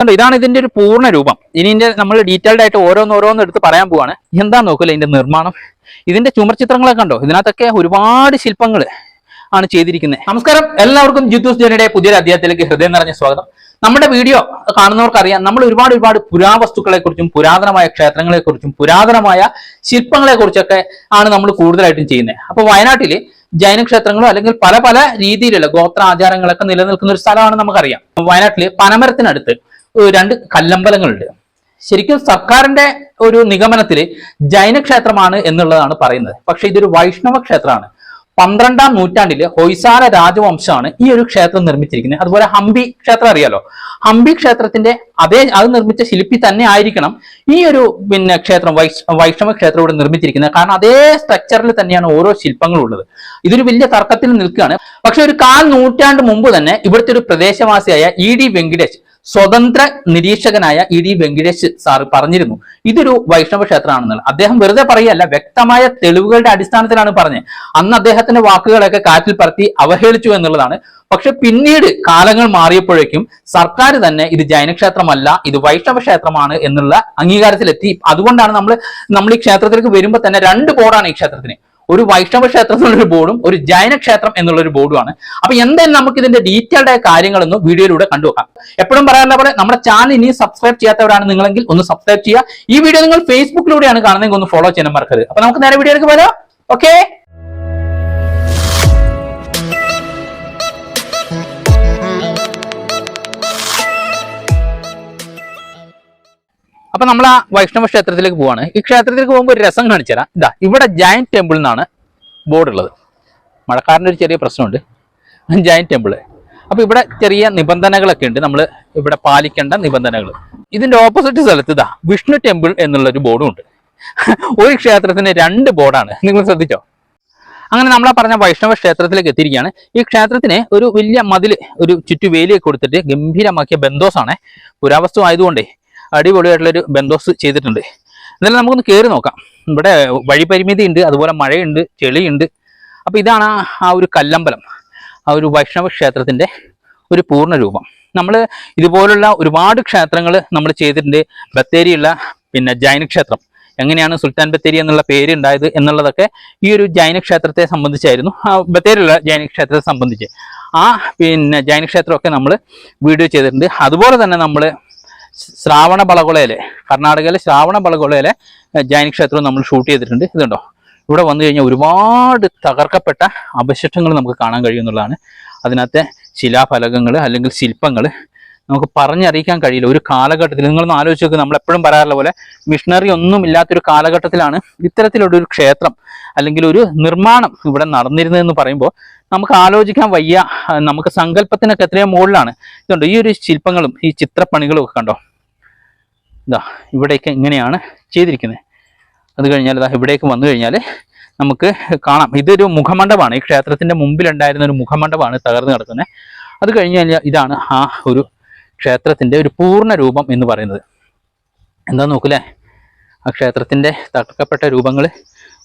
കണ്ടോ ഇതാണ് ഇതിന്റെ ഒരു പൂർണ രൂപം. ഇനി ഇതിന്റെ നമ്മൾ ഡീറ്റെയിൽഡ് ആയിട്ട് ഓരോന്ന് ഓരോന്ന് എടുത്ത് പറയാൻ പോവാണ്. എന്താ നോക്കൂല ഇതിന്റെ നിർമ്മാണം? ഇതിന്റെ ചുമർ ചിത്രങ്ങളൊക്കെ കണ്ടോ? ഇതിനകത്തൊക്കെ ഒരുപാട് ശില്പങ്ങൾ ആണ് ചെയ്തിരിക്കുന്നത്. നമസ്കാരം. എല്ലാവർക്കും ജിത്തൂസ് ജനയുടെ പുതിയൊരു അധ്യായത്തിലേക്ക് ഹൃദയം നിറഞ്ഞ സ്വാഗതം. നമ്മുടെ വീഡിയോ കാണുന്നവർക്കറിയാം. നമ്മൾ ഒരുപാട് ഒരുപാട് പുരാവസ്തുക്കളെ കുറിച്ചും പുരാതനമായ ക്ഷേത്രങ്ങളെ കുറിച്ചും പുരാതനമായ ശില്പങ്ങളെ കുറിച്ചൊക്കെ ആണ് നമ്മൾ കൂടുതലായിട്ടും ചെയ്യുന്നത്. അപ്പൊ വയനാട്ടിൽ ജൈന ക്ഷേത്രങ്ങളോ അല്ലെങ്കിൽ പല പല രീതിയിലുള്ള ഗോത്ര ആചാരങ്ങളൊക്കെ നിലനിൽക്കുന്ന ഒരു സ്ഥലമാണ് നമുക്കറിയാം. വയനാട്ടിൽ പനമരത്തിനടുത്ത് രണ്ട് കല്ലമ്പലങ്ങളുണ്ട്. ശരിക്കും സർക്കാരിന്റെ ഒരു നിഗമനത്തിൽ ജൈന ക്ഷേത്രമാണ് എന്നുള്ളതാണ് പറയുന്നത്. പക്ഷെ ഇതൊരു വൈഷ്ണവ ക്ഷേത്രമാണ്. പന്ത്രണ്ടാം നൂറ്റാണ്ടിൽ ഹൊയ്സാല രാജവംശമാണ് ഈ ഒരു ക്ഷേത്രം നിർമ്മിച്ചിരിക്കുന്നത്. അതുപോലെ ഹംപി ക്ഷേത്രം അറിയാലോ? ഹംപി ക്ഷേത്രത്തിന്റെ അതേ അത് നിർമ്മിച്ച ശില്പി തന്നെ ആയിരിക്കണം ഈ ഒരു പിന്നെ ക്ഷേത്രം വൈഷ്ണവ ക്ഷേത്രം ഇവിടെ നിർമ്മിച്ചിരിക്കുന്നത്. കാരണം അതേ സ്ട്രക്ചറിൽ തന്നെയാണ് ഓരോ ശില്പങ്ങളും ഉള്ളത് ഇതൊരു വലിയ തർക്കത്തിൽ നിൽക്കുകയാണ്. പക്ഷെ ഒരു കാൽ നൂറ്റാണ്ട് മുമ്പ് തന്നെ ഇവിടുത്തെ ഒരു പ്രദേശവാസിയായ ഇ ഡി വെങ്കിടേഷ് സ്വതന്ത്ര നിരീക്ഷകനായ ഇ ഡി വെങ്കിടേഷ് സാർ പറഞ്ഞിരുന്നു. ഇതൊരു വൈഷ്ണവ ക്ഷേത്രമാണെന്നുള്ളത്. അദ്ദേഹം വെറുതെ പറയല്ല വ്യക്തമായ തെളിവുകളുടെ അടിസ്ഥാനത്തിലാണ് പറഞ്ഞത്. അന്ന് അദ്ദേഹത്തിന്റെ വാക്കുകളൊക്കെ കാറ്റിൽ പറത്തി അവഹേളിച്ചു എന്നുള്ളതാണ്. പക്ഷെ പിന്നീട് കാലങ്ങൾ മാറിയപ്പോഴേക്കും സർക്കാർ തന്നെ ഇത് ജൈനക്ഷേത്രമല്ല ഇത് വൈഷ്ണവ ക്ഷേത്രമാണ് എന്നുള്ള അംഗീകാരത്തിലെത്തി. അതുകൊണ്ടാണ് നമ്മൾ നമ്മൾ ഈ ക്ഷേത്രത്തിലേക്ക് വരുമ്പോൾ തന്നെ രണ്ട് ബോർഡാണ് ഈ ക്ഷേത്രത്തിന്. ഒരു വൈഷ്ണവ ക്ഷേത്രം എന്നുള്ളൊരു ബോർഡും ഒരു ജൈന ക്ഷേത്രം എന്നുള്ളൊരു ബോർഡുമാണ്. അപ്പൊ എന്തായാലും നമുക്ക് ഇതിന്റെ ഡീറ്റെയിൽഡ് ആയ കാര്യങ്ങളൊന്നും വീഡിയോയിലൂടെ കണ്ടുവെക്കാം എപ്പോഴും പറയാനുള്ള പോലെ നമ്മുടെ ചാനൽ ഇനി സബ്സ്ക്രൈബ് ചെയ്യാത്തവരാണ് നിങ്ങളെങ്കിൽ ഒന്ന് സബ്സ്ക്രൈബ് ചെയ്യുക. ഈ വീഡിയോ നിങ്ങൾ ഫേസ്ബുക്കിലൂടെയാണ് കാണുന്നതെങ്കിൽ ഒന്ന് ഫോളോ ചെയ്യാൻ മറക്കരുത്. അപ്പൊ നമുക്ക് നേരെ വീഡിയോയിലേക്ക് വരാം. ഓക്കെ അപ്പൊ നമ്മൾ ആ വൈഷ്ണവ ക്ഷേത്രത്തിലേക്ക് പോവാണ്. ഈ ക്ഷേത്രത്തിലേക്ക് പോകുമ്പോൾ ഒരു രസം കാണിച്ചു തരാം ഇതാ ഇവിടെ ജയന്റ് ടെമ്പിൾ എന്നാണ് ബോർഡ് ഉള്ളത് മഴക്കാരന്റെ ഒരു ചെറിയ പ്രശ്നമുണ്ട്. ജയന്റ് ടെമ്പിൾ അപ്പൊ ഇവിടെ ചെറിയ നിബന്ധനകളൊക്കെ ഉണ്ട്. നമ്മൾ ഇവിടെ പാലിക്കേണ്ട നിബന്ധനകൾ ഇതിന്റെ ഓപ്പോസിറ്റ് സ്ഥലത്ത് ഇതാ വിഷ്ണു ടെമ്പിൾ എന്നുള്ള ഒരു ബോർഡും ഉണ്ട്. ഒരു ക്ഷേത്രത്തിന് രണ്ട് ബോർഡാണ്. നിങ്ങൾ ശ്രദ്ധിച്ചോ? അങ്ങനെ നമ്മളാ പറഞ്ഞ വൈഷ്ണവ ക്ഷേത്രത്തിലേക്ക് എത്തിയിരിക്കുകയാണ്. ഈ ക്ഷേത്രത്തിന് ഒരു വലിയ മതിൽ ഒരു ചുറ്റുവേലിയൊക്കെ കൊടുത്തിട്ട് ഗംഭീരമാക്കിയ ബന്ധോസാണ്. പുരാവസ്തു ആയതുകൊണ്ടേ അടിപൊളിയായിട്ടുള്ളൊരു ബന്ദോസ് ചെയ്തിട്ടുണ്ട്. എന്നാലും നമുക്കൊന്ന് കയറി നോക്കാം. ഇവിടെ വഴി പരിമിതി ഉണ്ട് അതുപോലെ മഴയുണ്ട് ചെളിയുണ്ട്. അപ്പോൾ ഇതാണ് ആ- ഒരു കല്ലമ്പലം. ആ ഒരു വൈഷ്ണവ ക്ഷേത്രത്തിന്റെ ഒരു പൂർണ രൂപം നമ്മൾ ഇതുപോലുള്ള ഒരുപാട് ക്ഷേത്രങ്ങൾ നമ്മൾ ചെയ്തിട്ടുണ്ട്. ബത്തേരിയുള്ള പിന്നെ ജൈന ക്ഷേത്രം. എങ്ങനെയാണ് സുൽത്താൻ ബത്തേരി എന്നുള്ള പേര് ഉണ്ടായത് എന്നുള്ളതൊക്കെ ഈ ഒരു ജൈന ക്ഷേത്രത്തെ സംബന്ധിച്ചായിരുന്നു. ആ ബത്തേരിയുള്ള ജൈന ക്ഷേത്രത്തെ സംബന്ധിച്ച്. ആ പിന്നെ ജൈന ക്ഷേത്രമൊക്കെ നമ്മൾ വീഡിയോ ചെയ്തിട്ടുണ്ട്. അതുപോലെ തന്നെ നമ്മൾ ശ്രാവണ ബളകുളയിലെ കർണാടകയിലെ ശ്രാവണ ബളകുളയിലെ ജൈന ക്ഷേത്രവും നമ്മൾ ഷൂട്ട് ചെയ്തിട്ടുണ്ട്. ഇതുണ്ടോ? ഇവിടെ വന്നു കഴിഞ്ഞാൽ ഒരുപാട് തകർക്കപ്പെട്ട അവശിഷ്ടങ്ങൾ നമുക്ക് കാണാൻ കഴിയുന്നുള്ളതാണ്. അതിനകത്തെ ശിലാഫലകങ്ങൾ അല്ലെങ്കിൽ ശില്പങ്ങൾ നമുക്ക് പറഞ്ഞറിയിക്കാൻ കഴിയില്ല. ഒരു കാലഘട്ടത്തിൽ നിങ്ങളൊന്ന് ആലോചിച്ച് നോക്കുക നമ്മൾ എപ്പോഴും പറയാറുള്ള പോലെ മിഷണറി ഒന്നും ഇല്ലാത്തൊരു കാലഘട്ടത്തിലാണ് ഇത്തരത്തിലുള്ള ഒരു ക്ഷേത്രം അല്ലെങ്കിൽ ഒരു നിർമ്മാണം ഇവിടെ നടന്നിരുന്നതെന്ന് പറയുമ്പോൾ നമുക്ക് ആലോചിക്കാൻ വയ്യ. നമുക്ക് സങ്കല്പത്തിനൊക്കെ എത്രയോ മുകളിലാണ്. ഇതുണ്ട്. ഈ ഒരു ശില്പങ്ങളും ഈ ചിത്രപ്പണികളും ഒക്കെ കണ്ടോ? ഇതാ ഇവിടെയൊക്കെ ഇങ്ങനെയാണ് ചെയ്തിരിക്കുന്നത്. അത് കഴിഞ്ഞാൽ ഇതാ ഇവിടേക്ക് വന്നു കഴിഞ്ഞാൽ നമുക്ക് കാണാം. ഇതൊരു മുഖമണ്ഡപമാണ്. ഈ ക്ഷേത്രത്തിന്റെ മുമ്പിലുണ്ടായിരുന്ന ഒരു മുഖമണ്ഡപമാണ് തകർന്നു കിടക്കുന്നത്. അത് കഴിഞ്ഞ് കഴിഞ്ഞാൽ ഇതാണ് ആ ഒരു ക്ഷേത്രത്തിന്റെ ഒരു പൂർണ രൂപം എന്ന് പറയുന്നത്. എന്താ നോക്കില്ലേ ആ ക്ഷേത്രത്തിന്റെ തകർക്കപ്പെട്ട രൂപങ്ങൾ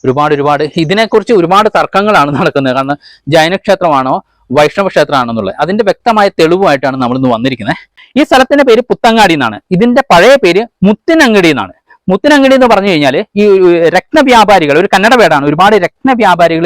ഒരുപാട് ഒരുപാട് ഇതിനെക്കുറിച്ച് ഒരുപാട് തർക്കങ്ങളാണ് നടക്കുന്നത്. കാരണം ജൈനക്ഷേത്രമാണോ വൈഷ്ണവ ക്ഷേത്രമാണെന്നുള്ളത്. അതിന്റെ വ്യക്തമായ തെളിവുമായിട്ടാണ് നമ്മൾ ഇന്ന് വന്നിരിക്കുന്നത്. ഈ സ്ഥലത്തിന്റെ പേര് പുത്തങ്ങാടി എന്നാണ്. ഇതിന്റെ പഴയ പേര് മുത്തിനങ്ങടി എന്നാണ്. മുത്തിനങ്ങടി എന്ന് പറഞ്ഞു കഴിഞ്ഞാൽ ഈ രക്തവ്യാപാരികൾ ഒരു കന്നഡ വേടാണ് ഒരുപാട് രത്ന വ്യാപാരികൾ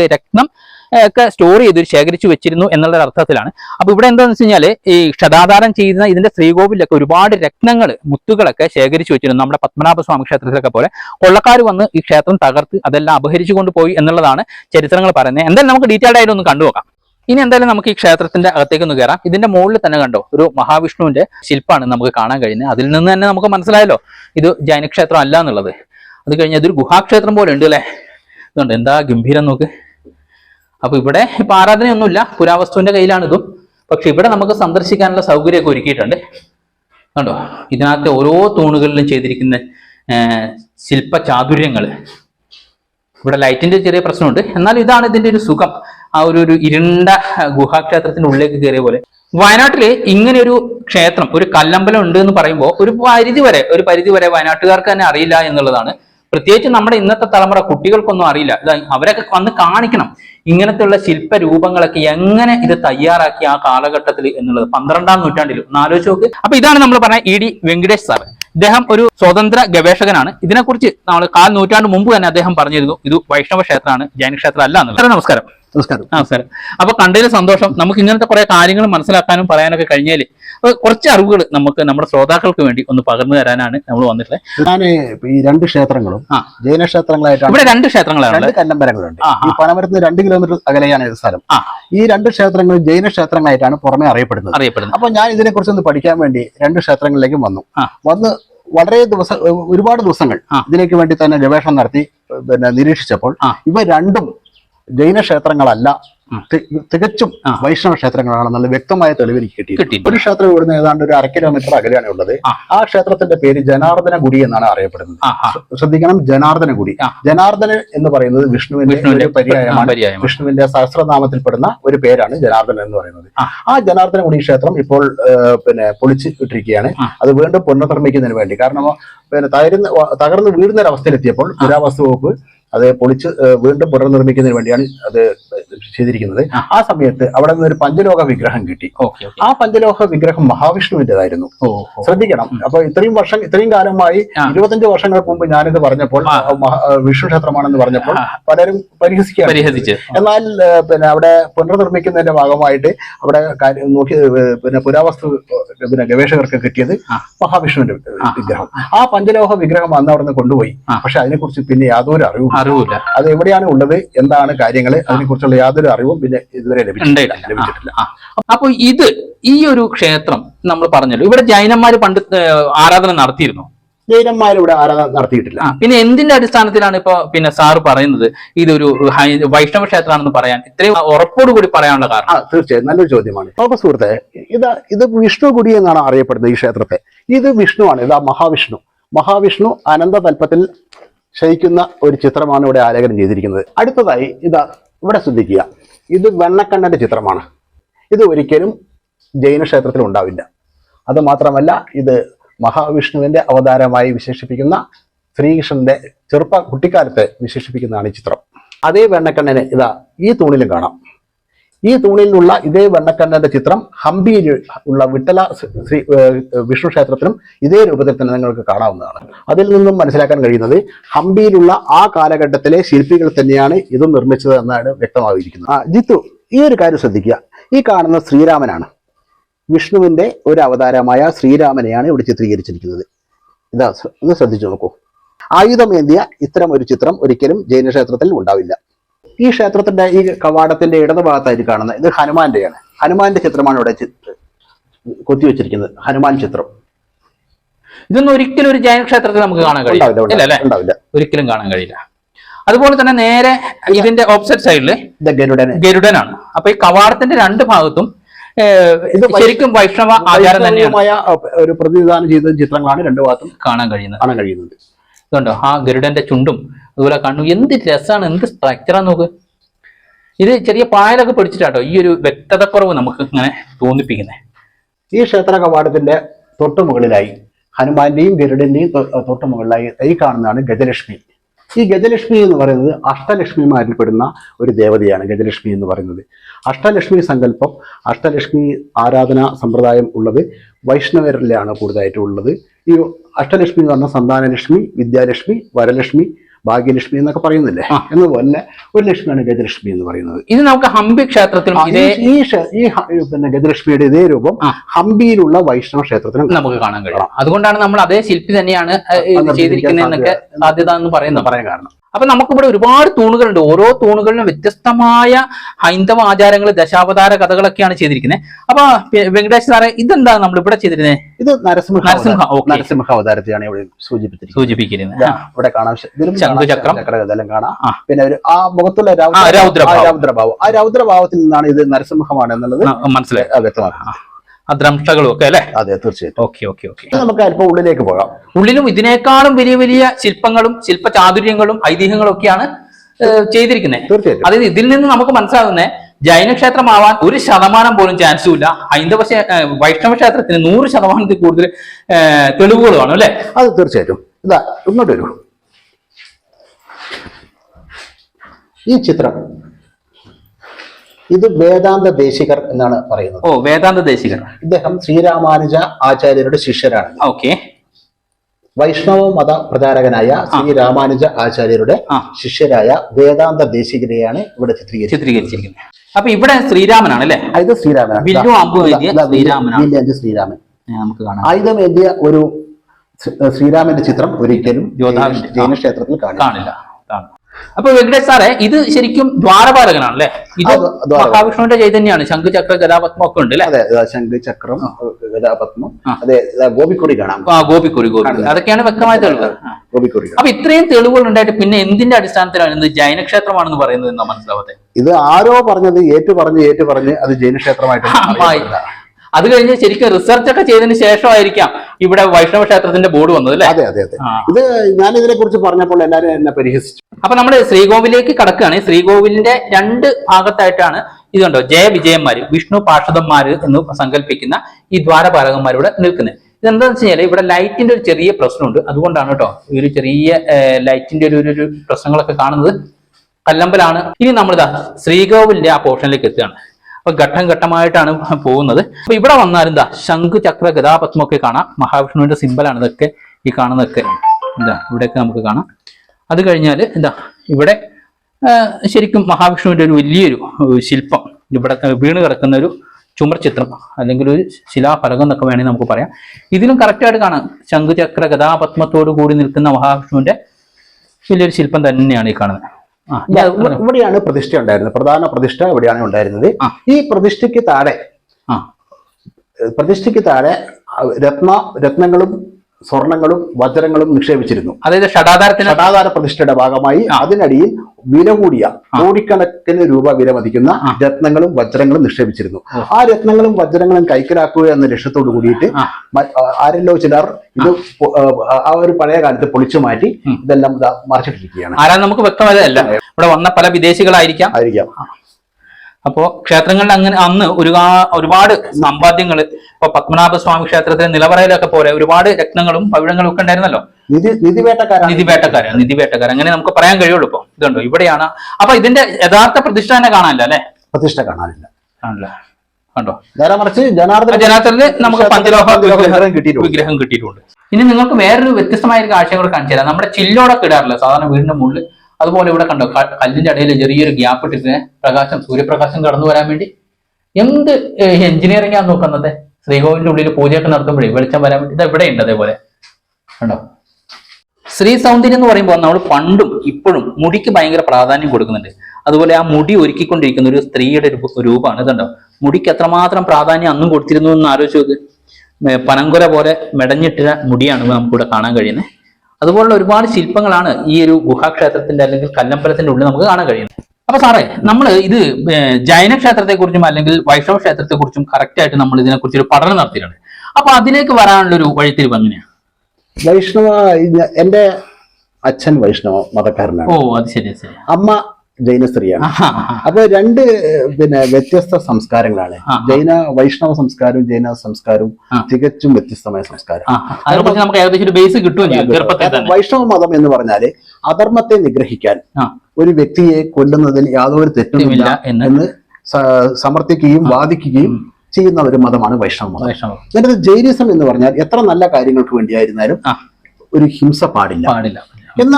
ഒക്കെ സ്റ്റോർ ചെയ്ത് ശേഖരിച്ചു വെച്ചിരുന്നു എന്നുള്ള അർത്ഥത്തിലാണ്. അപ്പൊ ഇവിടെ എന്താണെന്ന് വെച്ച് കഴിഞ്ഞാൽ ഈ ക്ഷതാധാരം ചെയ്യുന്ന ഇതിന്റെ ശ്രീകോവിലൊക്കെ ഒരുപാട് രത്നങ്ങൾ മുത്തുകളൊക്കെ ശേഖരിച്ചു വെച്ചിരുന്നു നമ്മുടെ പത്മനാഭ സ്വാമി ക്ഷേത്രത്തിലൊക്കെ പോലെ. കൊള്ളക്കാർ വന്ന് ഈ ക്ഷേത്രം തകർത്ത് അതെല്ലാം അപഹരിച്ചു കൊണ്ടുപോയി എന്നുള്ളതാണ് ചരിത്രങ്ങൾ പറയുന്നത്. എന്തായാലും നമുക്ക് ഡീറ്റെയിൽഡ് ആയിട്ട് ഒന്ന് കണ്ടുനോക്കാം ഇനി എന്തായാലും നമുക്ക് ഈ ക്ഷേത്രത്തിന്റെ അകത്തേക്ക് ഒന്ന് കയറാം ഇതിന്റെ മുകളിൽ തന്നെ കണ്ടോ ഒരു മഹാവിഷ്ണുവിന്റെ ശില്പമാണ് നമുക്ക് കാണാൻ കഴിയുന്നത്. അതിൽ നിന്ന് തന്നെ നമുക്ക് മനസ്സിലായല്ലോ ഇത് ജൈനക്ഷേത്രം അല്ല എന്നുള്ളത്. അത് കഴിഞ്ഞ് ഇതൊരു ഗുഹാക്ഷേത്രം പോലെ ഉണ്ട് അല്ലേ? ഇതുണ്ട്. എന്താ ഗംഭീരം നോക്ക്. അപ്പൊ ഇവിടെ ഇപ്പൊ ആരാധനയൊന്നുമില്ല പുരാവസ്തുവിന്റെ കയ്യിലാണ് ഇതും പക്ഷെ ഇവിടെ നമുക്ക് സന്ദർശിക്കാനുള്ള സൗകര്യമൊക്കെ ഒരുക്കിയിട്ടുണ്ട്. കണ്ടോ? ഇതിനകത്തെ ഓരോ തൂണുകളിലും ചെയ്തിരിക്കുന്ന ശില്പ ചാതുര്യങ്ങൾ ഇവിടെ ലൈറ്റിന്റെ ചെറിയ പ്രശ്നമുണ്ട്. എന്നാൽ ഇതാണ് ഇതിന്റെ ഒരു സുഖം. ആ ഒരു ഒരു ഇരുണ്ട ഗുഹാക്ഷേത്രത്തിന്റെ ഉള്ളിലേക്ക് കയറിയ പോലെ. വയനാട്ടിലെ ഇങ്ങനെ ഒരു ക്ഷേത്രം ഒരു കല്ലമ്പലം ഉണ്ട് എന്ന് പറയുമ്പോൾ ഒരു പരിധി വരെ ഒരു പരിധി വരെ വയനാട്ടുകാർക്ക് തന്നെ അറിയില്ല എന്നുള്ളതാണ് പ്രത്യേകിച്ച് നമ്മുടെ ഇന്നത്തെ തലമുറ കുട്ടികൾക്കൊന്നും അറിയില്ല. ഇത് അവരൊക്കെ വന്ന് കാണിക്കണം ഇങ്ങനത്തെയുള്ള ശില്പ രൂപങ്ങളൊക്കെ എങ്ങനെ ഇത് തയ്യാറാക്കി ആ കാലഘട്ടത്തിൽ എന്നുള്ളത്. പന്ത്രണ്ടാം നൂറ്റാണ്ടിലും. ഒന്ന് ആലോചിച്ച് നോക്ക്. അപ്പൊ ഇതാണ് നമ്മൾ പറഞ്ഞ ഇ ഡി വെങ്കടേഷ് സാർ ഇദ്ദേഹം ഒരു സ്വതന്ത്ര ഗവേഷകനാണ്. ഇതിനെക്കുറിച്ച് നമ്മൾ കാൽ നൂറ്റാണ്ട് മുമ്പ് തന്നെ അദ്ദേഹം പറഞ്ഞിരുന്നു. ഇത് വൈഷ്ണവ ക്ഷേത്രമാണ് ജൈന ക്ഷേത്രം അല്ല എന്നുള്ളത്. സാറേ, നമസ്കാരം. നമസ്കാരം. നമസ്കാരം അപ്പൊ കണ്ടതിൽ സന്തോഷം. നമുക്ക് ഇങ്ങനത്തെ കുറെ കാര്യങ്ങൾ മനസ്സിലാക്കാനും പറയാനൊക്കെ കഴിഞ്ഞാൽ അപ്പൊ കുറച്ച് അറിവുകൾ നമുക്ക് നമ്മുടെ ശ്രോതാക്കൾക്ക് വേണ്ടി ഒന്ന് പകർന്നു തരാനാണ് നമ്മൾ വന്നിട്ടുള്ളത്. ഞാൻ ഈ രണ്ട് ക്ഷേത്രങ്ങളും. ജൈന ക്ഷേത്രങ്ങളായിട്ടാണ് ഇവിടെ രണ്ട് ക്ഷേത്രങ്ങളാണ് രണ്ട് ആ. ഈ പനമരത്ത് രണ്ട് കിലോമീറ്റർ അകലെയാണ് സ്ഥലം. ഈ രണ്ട് ക്ഷേത്രങ്ങളും ജൈന ക്ഷേത്രങ്ങളായിട്ടാണ് പുറമെ അറിയപ്പെടുന്നത്. അറിയപ്പെടുന്നത്. അപ്പൊ ഞാൻ ഇതിനെ കുറിച്ച് ഒന്ന് പഠിക്കാൻ വേണ്ടി രണ്ട് ക്ഷേത്രങ്ങളിലേക്കും വന്നു. വന്ന് വളരെ ദിവസം ഒരുപാട് ദിവസങ്ങൾ ഇതിനേക്ക് ഇതിലേക്ക് വേണ്ടി തന്നെ ഗവേഷണം നടത്തി പിന്നെ നിരീക്ഷിച്ചപ്പോൾ ഇവ രണ്ടും ജൈന ക്ഷേത്രങ്ങളല്ല. തികച്ചും വൈഷ്ണവ ക്ഷേത്രങ്ങളാണ് നല്ല വ്യക്തമായ തെളിവ് എനിക്ക് കിട്ടി ഒരു ക്ഷേത്രം ഇവിടുന്ന് ഏതാണ്ട് ഒരു അര കിലോമീറ്റർ അകലെയാണ് ഉള്ളത്. ആ. ക്ഷേത്രത്തിന്റെ പേര് ജനാർദ്ദന ഗുടി എന്നാണ് അറിയപ്പെടുന്നത്. ശ്രദ്ധിക്കണം ജനാർദ്ദന ഗുടി ജനാർദ്ദന എന്ന് പറയുന്നത് വിഷ്ണുവിന്റെ ഒരു പര്യായമാണ്. വിഷ്ണുവിന്റെ സഹസ്രനാമത്തിൽപ്പെടുന്ന ഒരു പേരാണ് ജനാർദ്ദനൻ എന്ന് പറയുന്നത്. ആ. ജനാർദ്ദന ഗുടി ക്ഷേത്രം ഇപ്പോൾ പിന്നെ പൊളിച്ച് ഇട്ടിരിക്കുകയാണ്. അത് വീണ്ടും പുനർനിർമ്മിക്കുന്നതിന് വേണ്ടി. കാരണം പിന്നെ തകരുന്ന തകർന്ന് വീഴുന്ന ഒരു അവസ്ഥയിലെത്തിയപ്പോൾ പുരാവസ്തു വകുപ്പ് അത് പൊളിച്ച് വീണ്ടും പുനർനിർമ്മിക്കുന്നതിന് വേണ്ടിയാണ് അത് ചെയ്തിരിക്കുന്നത്. ആ. സമയത്ത് അവിടെ നിന്ന് ഒരു പഞ്ചലോക വിഗ്രഹം കിട്ടി. ആ പഞ്ചലോക വിഗ്രഹം മഹാവിഷ്ണുവിന്റേതായിരുന്നു. ശ്രദ്ധിക്കണം. അപ്പൊ ഇത്രയും വർഷം ഇത്രയും കാലമായി. ഇരുപത്തഞ്ച് വർഷങ്ങൾക്ക് മുമ്പ് ഞാനിത് പറഞ്ഞപ്പോൾ. വിഷ്ണു ക്ഷേത്രമാണെന്ന് പറഞ്ഞപ്പോൾ പലരും പരിഹസിക്കുക പരിഹസിച്ച്. എന്നാൽ പിന്നെ അവിടെ പുനർനിർമ്മിക്കുന്നതിന്റെ ഭാഗമായിട്ട് അവിടെ നോക്കി പിന്നെ പുരാവസ്തു പിന്നെ ഗവേഷകർക്ക് കിട്ടിയത്. മഹാവിഷ്ണുവിന്റെ വിഗ്രഹം. ആ പഞ്ചലോഹ വിഗ്രഹം അന്ന് അവിടെ നിന്ന് കൊണ്ടുപോയി പക്ഷെ അതിനെക്കുറിച്ച് പിന്നെ യാതൊരു അറിവും അറിവില്ല അത് എവിടെയാണ് ഉള്ളത്? എന്താണ് കാര്യങ്ങൾ അതിനെക്കുറിച്ചുള്ള യാതൊരു അറിവും പിന്നെ ഇതുവരെ ലഭിച്ചിട്ടില്ല. അപ്പൊ ഇത് ഈ ഒരു ക്ഷേത്രം നമ്മൾ പറഞ്ഞല്ലോ. ഇവിടെ ജൈനന്മാര് പണ്ട് ആരാധന നടത്തിയിരുന്നു? ജൈനന്മാരിവിടെ ആരാധന നടത്തിയിട്ടില്ല. പിന്നെ എന്തിന്റെ അടിസ്ഥാനത്തിലാണ് ഇപ്പൊ പിന്നെ സാർ പറയുന്നത്? ഇതൊരു വൈഷ്ണവ ക്ഷേത്രമാണെന്ന് പറയാൻ. ഇത്രയും ഉറപ്പോട് കൂടി പറയാനുള്ള കാരണം. തീർച്ചയായും. നല്ലൊരു ചോദ്യമാണ്. അപ്പൊ സുഹൃത്തെ ഇത് ഇത് വിഷ്ണു കുടി എന്നാണ് അറിയപ്പെടുന്നത് ഈ ക്ഷേത്രത്തെ. ഇത് വിഷ്ണുവാണ് ഇതാ മഹാവിഷ്ണു. മഹാവിഷ്ണു അനന്ത തൽപ്പത്തിൽ ശയിക്കുന്ന ഒരു ചിത്രമാണ് ഇവിടെ ആലേഖനം ചെയ്തിരിക്കുന്നത്. അടുത്തതായി ഇതാ ഇവിടെ ശ്രദ്ധിക്കുക. ഇത് വെണ്ണക്കണ്ണന്റെ ചിത്രമാണ്. ഇത് ഒരിക്കലും ജൈന ക്ഷേത്രത്തിൽ ഉണ്ടാവില്ല. അത് മാത്രമല്ല ഇത് മഹാവിഷ്ണുവിന്റെ അവതാരമായി വിശേഷിപ്പിക്കുന്ന ശ്രീകൃഷ്ണന്റെ ചെറുപ്പ കുട്ടിക്കാലത്തെ വിശേഷിപ്പിക്കുന്നതാണ് ഈ ചിത്രം. അതേ വെണ്ണക്കണ്ണനെ ഇതാ ഈ തൂണിലും കാണാം. ഈ തൂണിലുള്ള ഇതേ വെണ്ണക്കണ്ണന്റെ ചിത്രം ഹംപിയിൽ ഉള്ള വിട്ടല ശ്രീ വിഷ്ണു ക്ഷേത്രത്തിലും ഇതേ രൂപത്തിൽ തന്നെ നിങ്ങൾക്ക് കാണാവുന്നതാണ്. അതിൽ നിന്നും മനസ്സിലാക്കാൻ കഴിയുന്നത് ഹംപിയിലുള്ള ആ കാലഘട്ടത്തിലെ ശില്പികൾ തന്നെയാണ് ഇത് നിർമ്മിച്ചത് എന്നാണ് വ്യക്തമായിരിക്കുന്നത്. ജിത്തു ഈ ഒരു കാര്യം ശ്രദ്ധിക്കുക. ഈ കാണുന്ന ശ്രീരാമനാണ്. വിഷ്ണുവിന്റെ ഒരു അവതാരമായ ശ്രീരാമനെയാണ് ഇവിടെ ചിത്രീകരിച്ചിരിക്കുന്നത്. ഇതാ ഒന്ന് ശ്രദ്ധിച്ചു നോക്കൂ. ആയുധമേന്തിയ ഇത്തരം ഒരു ചിത്രം ഒരിക്കലും ജൈനക്ഷേത്രത്തിൽ ഉണ്ടാവില്ല. ഈ ക്ഷേത്രത്തിന്റെ ഈ കവാടത്തിന്റെ ഇടതുഭാഗത്തായിട്ട് കാണുന്നത് ഇത് ഹനുമാന്റെയാണ്. ഹനുമാന്റെ ചിത്രമാണ് ഇവിടെ കൊത്തി വെച്ചിരിക്കുന്നത്. ഹനുമാൻ ചിത്രം. ഇതൊന്നും ഒരിക്കലും ഒരു ജൈന ക്ഷേത്രത്തിൽ നമുക്ക് കാണാൻ കഴിയില്ല. ഒരിക്കലും കാണാൻ കഴിയില്ല. അതുപോലെ തന്നെ നേരെ ഇതിന്റെ ഓപ്പോസിറ്റ് സൈഡിൽ ഗരുഡൻ ഗരുഡന്. ഗരുഡനാണ്. അപ്പൊ ഈ കവാടത്തിന്റെ രണ്ട് ഭാഗത്തും ഇത് ശരിക്കും വൈഷ്ണവ ആചാരം തന്നെയാണ്. ഒരു പ്രതിനിധാനം ചെയ്ത ചിത്രങ്ങളാണ് രണ്ട് ഭാഗത്തും കാണാൻ കഴിയുന്നത്. കാണാൻ കഴിയുന്നുണ്ട് ഇതുണ്ടോ? ആ ഗരുഡന്റെ ചുണ്ടും അതുപോലെ കണ്ണു എന്ത് രസമാണ് എന്ത് സ്ട്രക്ചറാന്ന് നോക്ക്. ഇത് ചെറിയ പായലൊക്കെ പിടിച്ചിട്ടാട്ടോ ഈ ഒരു വ്യക്തതക്കുറവ് നമുക്ക് ഇങ്ങനെ തോന്നിപ്പിക്കുന്നത് ഈ ക്ഷേത്ര കവാടത്തിന്റെ തൊട്ടു മുകളിലായി ഹനുമാന്റെയും ഗരുഡന്റെയും തൊട്ടു മുകളിലായി ഈ കാണുന്നതാണ് ഗജലക്ഷ്മി. ഈ ഗജലക്ഷ്മി എന്ന് പറയുന്നത് അഷ്ടലക്ഷ്മിമാരിൽ പെടുന്ന ഒരു ദേവതയാണ് ഗജലക്ഷ്മി എന്ന് പറയുന്നത്. അഷ്ടലക്ഷ്മി സങ്കല്പം അഷ്ടലക്ഷ്മി ആരാധന സമ്പ്രദായം ഉള്ളത് വൈഷ്ണവരിലാണ് കൂടുതലായിട്ടും ഉള്ളത്. ഈ അഷ്ടലക്ഷ്മി എന്ന് പറഞ്ഞാൽ സന്താനലക്ഷ്മി വിദ്യാലക്ഷ്മി വരലക്ഷ്മി ഭാഗ്യലക്ഷ്മി എന്നൊക്കെ പറയുന്നില്ലേ. എന്നതുപോലെ ഒരു ലക്ഷ്മിയാണ് ഗജലക്ഷ്മി എന്ന് പറയുന്നത്. ഇത് നമുക്ക് ഹംപി ക്ഷേത്രത്തിൽ ഈ- ഈ പിന്നെ ഗജലക്ഷ്മിയുടെ ഇതേ രൂപം ഹംപിയിലുള്ള വൈഷ്ണവ ക്ഷേത്രത്തിനും നമുക്ക് കാണാൻ കഴിയും. അതുകൊണ്ടാണ് നമ്മൾ അതേ ശില്പി തന്നെയാണ് ചെയ്തിരിക്കുന്നതെന്നൊക്കെ സാധ്യത എന്ന് പറയുന്നത്. പറയാൻ കാരണം. അപ്പൊ നമുക്കിവിടെ ഒരുപാട് തൂണുകളുണ്ട്. ഓരോ തൂണുകളിലും വ്യത്യസ്തമായ ഹൈന്ദവ ആചാരങ്ങൾ ദശാവതാര കഥകളൊക്കെയാണ് ചെയ്തിരിക്കുന്നത്. അപ്പൊ വെങ്കടേശ് വെങ്കടേഷ് സാറേ ഇതെന്താ നമ്മൾ ഇവിടെ ചെയ്തിരുന്നത് ഇത് നരസിംഹ നരസിംഹ. നരസിംഹ അവതാരത്തെയാണ് ഇവിടെ സൂചിപ്പിച്ചിരിക്കുന്നത്. സൂചിപ്പിക്കുന്നത്. ഇവിടെ കാണാം. ശംഖുചക്രം. ചക്രം. കാണാം. പിന്നെ ഒരു ആ മുഖത്തുള്ള രൗദ്രഭാവം. ആ, രൗദ്രഭാവത്തിൽ നിന്നാണ് ഇത് നരസിംഹമാണ് എന്നുള്ളത് മനസ്സിലായി. വ്യക്തമാക്കുന്നത്. വ്യക്തമാക്കാം ആ ദ്രംഷകളും ഒക്കെ അല്ലെ? അതെ തീർച്ചയായിട്ടും. Okay okay okay. നമുക്ക് അല്പം ഉള്ളിലേക്ക് പോകാം. ഉള്ളിലും ഇതിനേക്കാളും വലിയ വലിയ ശില്പങ്ങളും ശില്പ ചാതുര്യങ്ങളും ഐതിഹ്യങ്ങളും ഒക്കെയാണ് ചെയ്തിരിക്കുന്നത്. തീർച്ചയായിട്ടും. അതായത് ഇതിൽ നിന്ന് നമുക്ക് മനസ്സിലാകുന്നത് ജൈന ക്ഷേത്രമാവാൻ ഒരു ശതമാനം പോലും ചാൻസും ഇല്ല. ഹൈന്ദവ വൈഷ്ണവ ക്ഷേത്രത്തിന് നൂറ് ശതമാനത്തിൽ കൂടുതൽ കാണും അല്ലെ? അത് തീർച്ചയായിട്ടും. ഇതാ ഇങ്ങോട്ട് വരൂ. ഈ ചിത്രം ഇത് വേദാന്ത ദേശികർ എന്നാണ് പറയുന്നത്. ഓ വേദാന്ത ദേശികർ. ഇദ്ദേഹം ശ്രീരാമാനുജ ആചാര്യരുടെ ശിഷ്യരാണ്. ഓക്കെ. വൈഷ്ണവ മത പ്രചാരകനായ ശ്രീ രാമാനുജ ആചാര്യരുടെ ശിഷ്യരായ വേദാന്ത ദേശികരെയാണ് ഇവിടെ ചിത്രീകരിച്ചിരിക്കുന്നത്. അപ്പൊ ഇവിടെ ശ്രീരാമനാണ് അല്ലേ? ഇത് ശ്രീരാമനാണ്. ശ്രീരാമൻ. നമുക്ക് കാണാം. ആയുധം ഏന്തിയ ഒരു ശ്രീരാമന്റെ ചിത്രം ഒരിക്കലും. ജൈന ക്ഷേത്രത്തിൽ കാണില്ല. കാണില്ല. കാണും. അപ്പൊ വെങ്കടേഷ് സാറേ ഇത് ശരിക്കും ദ്വാരപാലകനാണ് അല്ലേ? ഇത്. മഹാവിഷ്ണുവിന്റെ ചൈതന്യാണ് ശംഖ് ചക്ര ഗതാപത്മം ഒക്കെ ഉണ്ട് അല്ലേ? അതെ ഇതാ ശംഖ് ചക്രം ഗതാപത്മം. അതെ ഗോപിക്കുറി കാണാം. ആ ഗോപിക്കുറി ഗോപി അതൊക്കെയാണ് വ്യക്തമായ തെളിവ്. ഗോപിക്കുറി അപ്പൊ ഇത്രയും തെളിവുകൾ ഉണ്ടായിട്ട് പിന്നെ എന്തിന്റെ അടിസ്ഥാനത്തിലാണ് ഇത് ജൈനക്ഷേത്രമാണെന്ന് പറയുന്നത് എന്നാ മനസ്സിലാവാതെ ഇത് ആരോ പറഞ്ഞത് ഏറ്റു പറഞ്ഞ് ഏറ്റു പറഞ്ഞ് അത് ജൈനക്ഷേത്രമായിട്ട്. അത് കഴിഞ്ഞ് ശരിക്കും റിസർച്ച് ഒക്കെ ചെയ്തതിന് ശേഷമായിരിക്കാം. ഇവിടെ വൈഷ്ണവ ക്ഷേത്രത്തിന്റെ ബോർഡ് വന്നത് അല്ലേ? അതെ അതെ അതെ. ഇത് ഞാൻ ഇതിനെ കുറിച്ച് പറഞ്ഞപ്പോൾ എല്ലാവരും എന്നെ പരിഹസിച്ചു. അപ്പൊ നമ്മൾ ശ്രീകോവിലേക്ക് കടക്കുകയാണ്. ശ്രീകോവിലിന്റെ രണ്ട് ഭാഗത്തായിട്ടാണ് ഇതുണ്ടോ ജയ വിജയന്മാര് വിഷ്ണു പാർഷദന്മാര് എന്ന് സങ്കല്പിക്കുന്ന ഈ ദ്വാരപാലകന്മാരിവിടെ നിൽക്കുന്നത്. ഇതെന്താന്ന് വെച്ച് കഴിഞ്ഞാൽ ഇവിടെ ലൈറ്റിന്റെ ഒരു ചെറിയ പ്രശ്നമുണ്ട്. അതുകൊണ്ടാണ് കേട്ടോ ഈ ഒരു ചെറിയ ലൈറ്റിന്റെ ഒരു- ഒരു പ്രശ്നങ്ങളൊക്കെ കാണുന്നത്. കല്ലമ്പലാണ്. ഇനി നമ്മളിതാ ശ്രീകോവിലിന്റെ ആ പോർഷനിലേക്ക് എത്തുകയാണ്. അപ്പൊ ഘട്ടം ഘട്ടമായിട്ടാണ് പോകുന്നത്. അപ്പൊ ഇവിടെ വന്നാൽ എന്താ ശംഖ് ചക്ര ഗതാപത്മൊക്കെ കാണാം. മഹാവിഷ്ണുവിന്റെ സിമ്പലാണ് ഇതൊക്കെ ഈ കാണുന്നതൊക്കെ. എന്താ ഇവിടെയൊക്കെ നമുക്ക് കാണാം. അത് കഴിഞ്ഞാൽ എന്താ ഇവിടെ ശരിക്കും മഹാവിഷ്ണുവിന്റെ ഒരു വലിയൊരു ശില്പം. ഇവിടെ വീണ് കിടക്കുന്ന ഒരു ചുമർ ചിത്രം അല്ലെങ്കിൽ ഒരു ശിലാഫലകം എന്നൊക്കെ വേണമെങ്കിൽ നമുക്ക് പറയാം. ഇതിലും കറക്റ്റായിട്ട് കാണാം. ശംഖുചക്ര ഗതാപത്മത്തോടു കൂടി നിൽക്കുന്ന മഹാവിഷ്ണുവിന്റെ വലിയൊരു ശില്പം തന്നെയാണ് ഈ കാണുന്നത്. ഇവിടെയാണ് പ്രതിഷ്ഠ ഉണ്ടായിരുന്നത്. പ്രധാന പ്രതിഷ്ഠ ഇവിടെയാണ് ഉണ്ടായിരുന്നത്. ഈ പ്രതിഷ്ഠയ്ക്ക് താഴെ പ്രതിഷ്ഠയ്ക്ക് താഴെ രത്ന രത്നങ്ങളും സ്വർണങ്ങളും വജ്രങ്ങളും നിക്ഷേപിച്ചിരുന്നു. അതായത് ഷടാധാരത്തിന് ഷടാധാര പ്രതിഷ്ഠയുടെ ഭാഗമായി അതിനടിയിൽ വില കൂടിയ കോടിക്കണക്കിന് രൂപ വിലമതിക്കുന്ന രത്നങ്ങളും വജ്രങ്ങളും നിക്ഷേപിച്ചിരുന്നു. ആ. രത്നങ്ങളും വജ്രങ്ങളും കൈക്കലാക്കുക എന്ന ലക്ഷ്യത്തോട് കൂടിയിട്ട്. ആരെല്ലോ ചിലർ ഇത് ആ, ഒരു പഴയ കാലത്ത് പൊളിച്ചു മാറ്റി ഇതെല്ലാം ഇതാ മറിച്ചിട്ടിരിക്കുകയാണ്. ആരാ നമുക്ക് വ്യക്തമായതല്ല ഇവിടെ വന്ന പല വിദേശികളായിരിക്കാം. ആയിരിക്കാം. അപ്പോ ക്ഷേത്രങ്ങളിൽ അങ്ങനെ അന്ന് ഒരുപാ ഒരുപാട് സമ്പാദ്യങ്ങൾ ഇപ്പൊ പത്മനാഭ സ്വാമി ക്ഷേത്രത്തിലെ നിലവറയിലൊക്കെ പോലെ ഒരുപാട് രത്നങ്ങളും പവിഴങ്ങളും ഒക്കെ ഉണ്ടായിരുന്നല്ലോ. നിധി നിധിവേട്ടക്കാരാണ്. നിധിവേട്ടക്കാരൻ അങ്ങനെ നമുക്ക് പറയാൻ കഴിയുള്ളൂ ഇപ്പൊ. ഇതുണ്ടോ? ഇവിടെയാണ്. അപ്പൊ ഇതിന്റെ യഥാർത്ഥ പ്രതിഷ്ഠ തന്നെ കാണാനില്ല അല്ലെ? പ്രതിഷ്ഠ കാണാനില്ല. കാണില്ല കണ്ടോ? നേരെ മറിച്ച് ജനാർദ്ദന ജനാത്തലിന് നമുക്ക് പഞ്ചലോഹ വിഗ്രഹം കിട്ടിയിട്ടുണ്ട്. ഇനി നിങ്ങൾക്ക് വേറൊരു വ്യത്യസ്തമായ ഒരു കാഴ്ച കൂടെ കാണിച്ചു തരാം. നമ്മുടെ ചില്ലോടൊക്കെ ഇടാറില്ല? സാധാരണ വീടിന്റെ മുകളിൽ അതുപോലെ ഇവിടെ കണ്ടോ കല്ലിന്റെ ഇടയിൽ ചെറിയൊരു ഗ്യാപ്പ് ഇട്ടിട്ട് പ്രകാശം സൂര്യപ്രകാശം കടന്നു വരാൻ വേണ്ടി എന്ത് എഞ്ചിനീയറിംഗ് ആണ് നോക്കുന്നത് ശ്രീകോവിലിന്റെ ഉള്ളിൽ പൂജയൊക്കെ നടത്തുമ്പോഴേ വെളിച്ചം വരാൻ വേണ്ടി. ഇത് എവിടെ ഉണ്ട് അതേപോലെ. കണ്ടോ? ശ്രീ സൗന്ദര്യം എന്ന് പറയുമ്പോൾ നമ്മൾ പണ്ടും ഇപ്പോഴും മുടിക്ക് ഭയങ്കര പ്രാധാന്യം കൊടുക്കുന്നുണ്ട്. അതുപോലെ ആ മുടി ഒരുക്കിക്കൊണ്ടിരിക്കുന്ന ഒരു സ്ത്രീയുടെ രൂപമാണ്. ഇതുണ്ടോ? മുടിക്ക് എത്രമാത്രം പ്രാധാന്യം അന്നും കൊടുത്തിരുന്നു എന്ന് ആലോചിച്ചു പനങ്കുര പോലെ മെടഞ്ഞിട്ട മുടിയാണ് നമുക്കിവിടെ കാണാൻ കഴിയുന്നത്. അതുപോലുള്ള ഒരുപാട് ശില്പങ്ങളാണ് ഈ ഒരു ഗുഹാക്ഷേത്രത്തിന്റെ അല്ലെങ്കിൽ കല്ലമ്പലത്തിന്റെ ഉള്ളിൽ നമുക്ക് കാണാൻ കഴിയുന്നത്. അപ്പൊ സാറേ നമ്മൾ ഇത് ജൈന ക്ഷേത്രത്തെക്കുറിച്ചും അല്ലെങ്കിൽ വൈഷ്ണവ ക്ഷേത്രത്തെക്കുറിച്ചും കറക്റ്റ് ആയിട്ട് നമ്മൾ ഇതിനെക്കുറിച്ച് ഒരു പഠനം നടത്തിയിട്ടുണ്ട്. അപ്പൊ അതിലേക്ക് വരാനുള്ള ഒരു വഴിത്തിരിവ് എങ്ങനെയാണ് വൈഷ്ണവ എന്റെ അച്ഛൻ വൈഷ്ണവ മതക്കാരനാണ്. ഓ അത് ശരി ശരി അമ്മ ജൈന സ്ത്രീയാണ്. അപ്പൊ രണ്ട് പിന്നെ വ്യത്യസ്ത സംസ്കാരങ്ങളാണ്. ജൈന വൈഷ്ണവ സംസ്കാരവും ജൈന സംസ്കാരവും തികച്ചും വ്യത്യസ്തമായ സംസ്കാരം. നമുക്ക് ഏകദേശം ഒരു ബേസ് വൈഷ്ണവ മതം എന്ന് പറഞ്ഞാൽ അധർമ്മത്തെ നിഗ്രഹിക്കാൻ ഒരു വ്യക്തിയെ കൊല്ലുന്നതിൽ യാതൊരു തെറ്റുമില്ല എന്ന് സമർത്ഥിക്കുകയും വാദിക്കുകയും ചെയ്യുന്ന ഒരു മതമാണ് വൈഷ്ണവ മതം. എന്നിട്ട് ജൈനിസം എന്ന് പറഞ്ഞാൽ എത്ര നല്ല കാര്യങ്ങൾക്ക് വേണ്ടിയായിരുന്നാലും ഒരു ഹിംസ പാടില്ല. പാടില്ല. എന്ന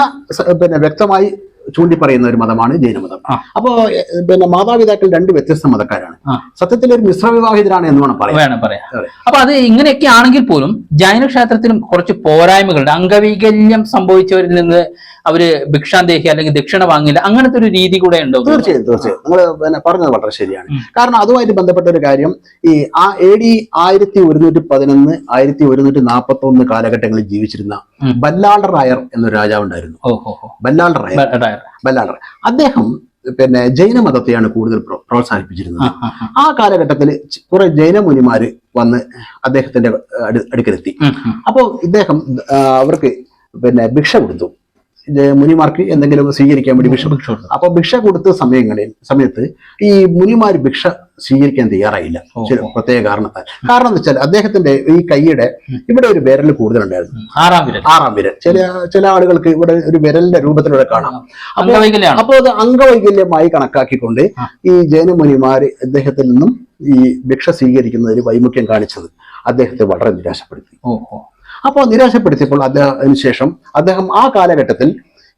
പിന്നെ വ്യക്തമായി ചൂണ്ടിപ്പറയുന്ന ഒരു മതമാണ് ജൈനമതം. അപ്പോ പിന്നെ മാതാപിതാക്കൾ രണ്ട് വ്യത്യസ്ത മതക്കാരാണ്. സത്യത്തിൽ ഒരു മിശ്രവിവാഹിതരാണ് എന്ന് വേണം പറയാം വേണം പറയാം അപ്പൊ അത് ഇങ്ങനെയൊക്കെ ആണെങ്കിൽ പോലും ജൈന ക്ഷേത്രത്തിലും കുറച്ച് പോരായ്മകളുണ്ട്. അംഗവൈകല്യം സംഭവിച്ചവരിൽ നിന്ന് അവർ ഭിക്ഷാന്തേഹി അല്ലെങ്കിൽ ദക്ഷിണ വാങ്ങില്ല അങ്ങനത്തെ ഒരു രീതി കൂടെ ഉണ്ടോ? തീർച്ചയായും തീർച്ചയായും. നിങ്ങൾ പിന്നെ പറഞ്ഞത് വളരെ ശരിയാണ്. കാരണം അതുമായിട്ട് ബന്ധപ്പെട്ട ഒരു കാര്യം ഈ ആ എ ഡി ആയിരത്തി ഒരുന്നൂറ്റി പതിനൊന്ന് ആയിരത്തി ഒരുന്നൂറ്റി നാൽപ്പത്തി ഒന്ന് കാലഘട്ടങ്ങളിൽ ജീവിച്ചിരുന്ന ബല്ലാളർ റായർ എന്നൊരു രാജാവുണ്ടായിരുന്നു ബല്ലാളർ ബല്ലാൾഡർ ബല്ലാൾഡർ അദ്ദേഹം പിന്നെ ജൈന മതത്തെയാണ് കൂടുതൽ പ്രോത്സാഹിപ്പിച്ചിരുന്നത്. ആ, കാലഘട്ടത്തിൽ കുറെ ജൈന മുനിമാര് വന്ന് അദ്ദേഹത്തിന്റെ അടു- അടുക്കലെത്തി. അപ്പോൾ ഇദ്ദേഹം അവർക്ക് പിന്നെ ഭിക്ഷ കൊടുത്തു. മുനിമാർക്ക് എന്തെങ്കിലും സ്വീകരിക്കാൻ വേണ്ടി ഭിക്ഷ ഭിക്ഷ അപ്പൊ ഭിക്ഷ കൊടുത്ത സമയങ്ങളിൽ സമയത്ത് ഈ മുനിമാർ ഭിക്ഷ സ്വീകരിക്കാൻ തയ്യാറായില്ല. ചില പ്രത്യേക കാരണത്താൽ. കാരണം എന്ന് വെച്ചാൽ അദ്ദേഹത്തിന്റെ ഈ കൈയുടെ ഇവിടെ ഒരു വിരൽ കൂടുതലുണ്ടായിരുന്നു. ആറാം വിരൽ. ആറാം വിരൽ. ചില ചില ആളുകൾക്ക് ഇവിടെ ഒരു വിരലിന്റെ രൂപത്തിലൂടെ കാണാം. അപ്പൊ അപ്പോൾ അത് അംഗവൈകല്യമായി കണക്കാക്കിക്കൊണ്ട് ഈ ജൈനമുനിമാർ അദ്ദേഹത്തിൽ നിന്നും ഈ ഭിക്ഷ സ്വീകരിക്കുന്നതിൽ വൈമുഖ്യം കാണിച്ചത് അദ്ദേഹത്തെ വളരെ നിരാശപ്പെടുത്തി. അപ്പോൾ നിരാശപ്പെടുത്തിയപ്പോൾ അദ്ദേഹത്തിന് ശേഷം അദ്ദേഹം ആ കാലഘട്ടത്തിൽ